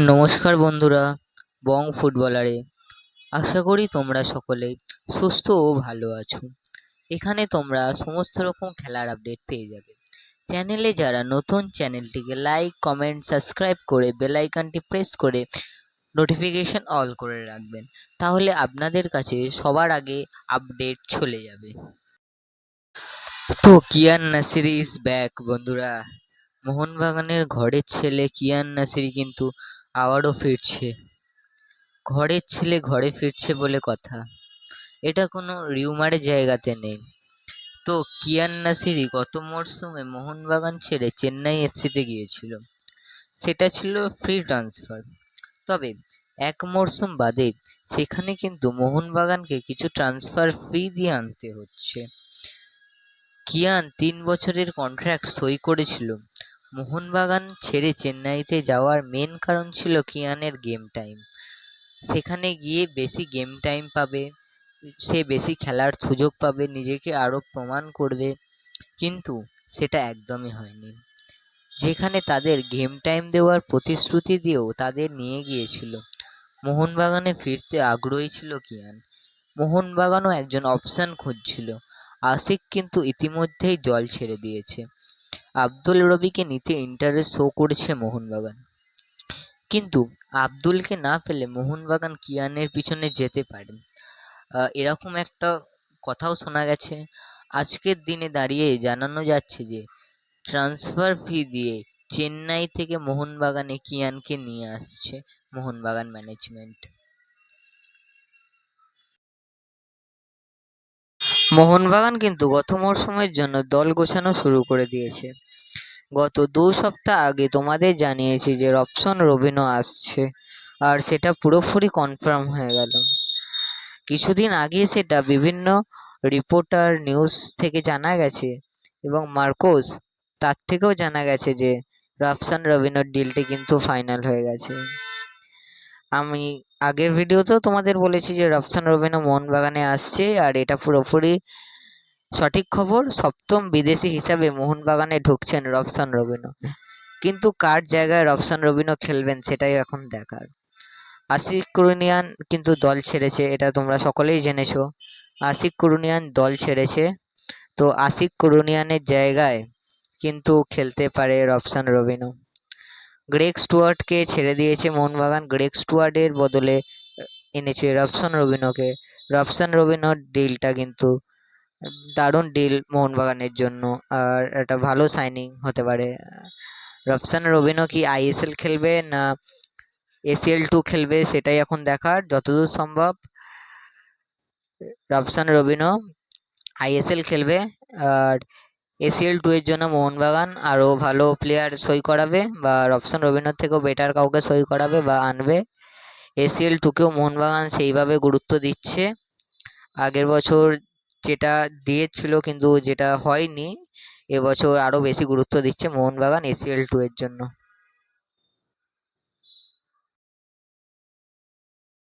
নমস্কার বন্ধুরা, বং ফুটবলারে। আশা করি তোমরা সকলে সুস্থ ও ভালো আছো। এখানে তোমরা সমস্ত রকম খেলার আপডেট পেয়ে যাবে। চ্যানেলে যারা নতুন, চ্যানেলটিকে লাইক কমেন্ট সাবস্ক্রাইব করে বেল আইকনটি প্রেস করে নোটিফিকেশন অল করে রাখবেন। তাহলে আপনাদের কাছে সবার আগে আপডেট চলে যাবে। তো কিয়ান নাসিরি ইজ ব্যাক বন্ধুরা। মোহনবাগানের ঘরের ছেলে কিয়ান নাসিরি কিন্তু আবারও ফিরছে। ঘরের ছেলে ঘরে ফিরছে বলে কথা। এটা কোনো রিউমারের জায়গাতে নেই। তো কিয়ান নাসিরি গত মরশুমে মোহনবাগান ছেড়ে চেন্নাই এফসিতে গিয়েছিল। সেটা ছিল ফ্রি ট্রান্সফার তবে এক মরশুম বাদে সেখানে কিন্তু মোহনবাগানকে কিছু ট্রান্সফার ফি দিয়ে আনতে হচ্ছে। কিয়ান তিন বছরের কন্ট্রাক্ট সই করেছিল। মোহনবাগান ছেড়ে চেন্নাইতে যাওয়ার মেন কারণ ছিল কিয়ানের গেম টাইম সেখানে গিয়ে বেশি গেম টাইম পাবে, সে বেশি খেলার সুযোগ পাবে, নিজেকে আরও প্রমাণ করবে, কিন্তু সেটা একদমই হয়নি। যেখানে তাদের গেম টাইম দেওয়ার প্রতিশ্রুতি দিয়েও তাদের নিয়ে গিয়েছিল। মোহনবাগানে ফিরতে আগ্রহী ছিল কিয়ান। মোহনবাগানও একজন অপশান খুঁজছিল। আশিক কিন্তু ইতিমধ্যেই জল ছেড়ে দিয়েছে। আব্দুল রবিকে নিতে ইন্টারেস্ট শো করেছে মোহনবাগান। কিন্তু আব্দুলকে না পেলে মোহনবাগান কিয়ানের পিছনে যেতে পারে। এরকম একটা কথাও শোনা গেছে। আজকের দিনে দাঁড়িয়ে জানানো যাচ্ছে যে ট্রান্সফার ফি দিয়ে চেন্নাই থেকে মোহনবাগানে কিয়ানকে নিয়ে আসছে মোহনবাগান ম্যানেজমেন্ট মোহনবাগান কিন্তু গত মরশুমের জন্য দল গোছানো শুরু করে দিয়েছে। গত দু সপ্তাহ আগে তোমাদের জানিয়েছি যে রপসন রবিনো আসছে, আর সেটা পুরোপুরি কনফার্ম হয়ে গেল। কিছুদিন আগে সেটা বিভিন্ন রিপোর্টার নিউজ থেকে জানা গেছে এবং মার্কোস তার থেকেও জানা গেছে যে রপসন রবিনোর ডিলটি কিন্তু ফাইনাল হয়ে গেছে। আমি আগের ভিডিওতেও তোমাদের বলেছি যে রপসন রবিনো মোহনবাগানে আসছে আর এটা পুরোপুরি সঠিক খবর। সপ্তম বিদেশি হিসাবে মোহনবাগানে ঢুকছেন রবসান রবিনো কিন্তু কার জায়গায় রবসান রবিনো খেলবেন সেটাই এখন দেখার। আশিক কুরুনিয়ান কিন্তু দল ছেড়েছে, এটা তোমরা সকলেই জেনেছো। আশিক কুরুনিয়ান দল ছেড়েছে। তো আশিক কুরুনিয়ানের জায়গায় কিন্তু খেলতে পারে রবসান রবিনো গ্রেক স্টুয়ার্টকে ছেড়ে দিয়েছে মোহনবাগান। গ্রেক স্টুয়ার্টের বদলে এনেছে রবসান রবিনোকে রবসান রবিনোর ডিলটা কিন্তু, দারুণ ডিল মোহনবাগানের জন্য। আর একটা ভালো সাইনিং হতে পারে। রবসান রবিনো কি আইএসএল খেলবে না এসিএল টু খেলবে সেটাই এখন দেখার, যতদূর সম্ভব। রবসান রবিনো আইএসএল খেলবে। আর এসিএল টু এর জন্য মোহনবাগান আরও ভালো প্লেয়ার সই করাবে বা রপশন রবীন্দ্র থেকেও বেটার কাউকে সই করাবে বা আনবে। এসিএল টুকেও মোহনবাগান সেইভাবে গুরুত্ব দিচ্ছে। আগের বছর যেটা দিয়েছিল কিন্তু যেটা হয়নি এবছর আরও বেশি গুরুত্ব দিচ্ছে মোহনবাগান এসিএল টু এর জন্য।